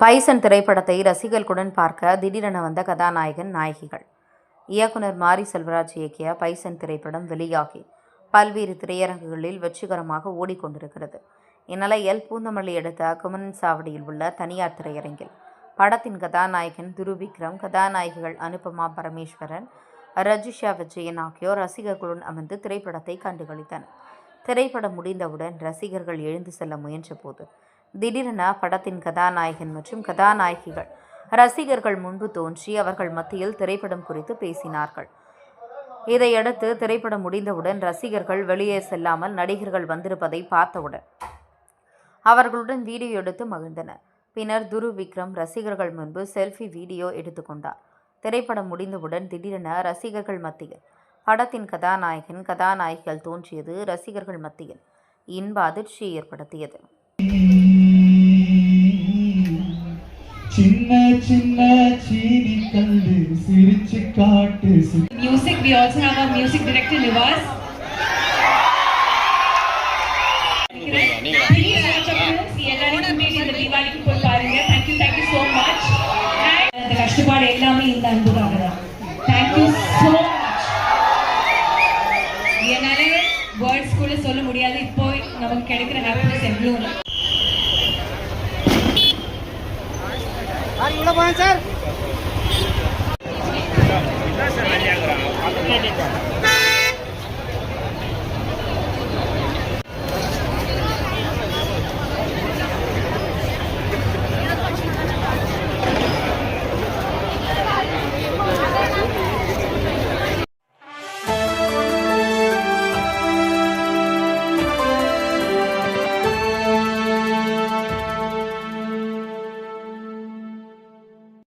Bison திரைப்படத்தை ரசிகர்களுடன் பார்க்க திடீரென வந்த கதாநாயகன் நாயகிகள். இயக்குனர் மாரி செல்வராஜ் இயக்கிய பைசன் திரைப்படம் வெளியாகி பல்வேறு திரையரங்குகளில் வெற்றிகரமாக ஓடிக்கொண்டிருக்கிறது. இந்நிலையில் பூந்தமல்லி எடுத்த குமரன் சாவடியில் உள்ள தனியார் திரையரங்கில் படத்தின் கதாநாயகன் துருவிக்ரம் கதாநாயகிகள் அனுபமா பரமேஸ்வரன் ரஜிஷா விஜயன் ஆகியோர் ரசிகர்களுடன் அமர்ந்து திரைப்படத்தை கண்டுகளித்தனர். திரைப்படம் முடிந்தவுடன் ரசிகர்கள் எழுந்து செல்ல முயன்றபோது திடீரென படத்தின் கதாநாயகன் மற்றும் கதாநாயகிகள் ரசிகர்கள் முன்பு தோன்றி அவர்கள் மத்தியில் திரைப்படம் குறித்து பேசினார்கள். இதையடுத்து திரைப்படம் முடிந்தவுடன் ரசிகர்கள் வெளியே செல்லாமல் நடிகர்கள் வந்திருப்பதை பார்த்தவுடன் அவர்களுடன் வீடியோ எடுத்து மகிழ்ந்தனர். பின்னர் துரு விக்ரம் ரசிகர்கள் முன்பு செல்ஃபி வீடியோ எடுத்துக்கொண்டார் திரைப்படம் முடிந்தவுடன் திடீரென ரசிகர்கள் மத்தியில் படத்தின் கதாநாயகன் கதாநாயகிகள் தோன்றியது ரசிகர்கள் மத்தியில் இன்ப அதிர்ச்சி ஏற்படுத்தியது. சின்ன சின்ன சீனி கல்லு சிரிச்சு காட்டு music we also have a music director Nivas கஷ்டப்பாடு எல்லாமே இந்த அன்புக்காக தான் தேங்க்யூ ஸோ மச் என்னால வேர்ட்ஸ் கூட சொல்ல முடியாது இப்போ நமக்கு கிடைக்கிற ஹாப்பினஸ் எவ்வளோன்னு लोग हैं सर।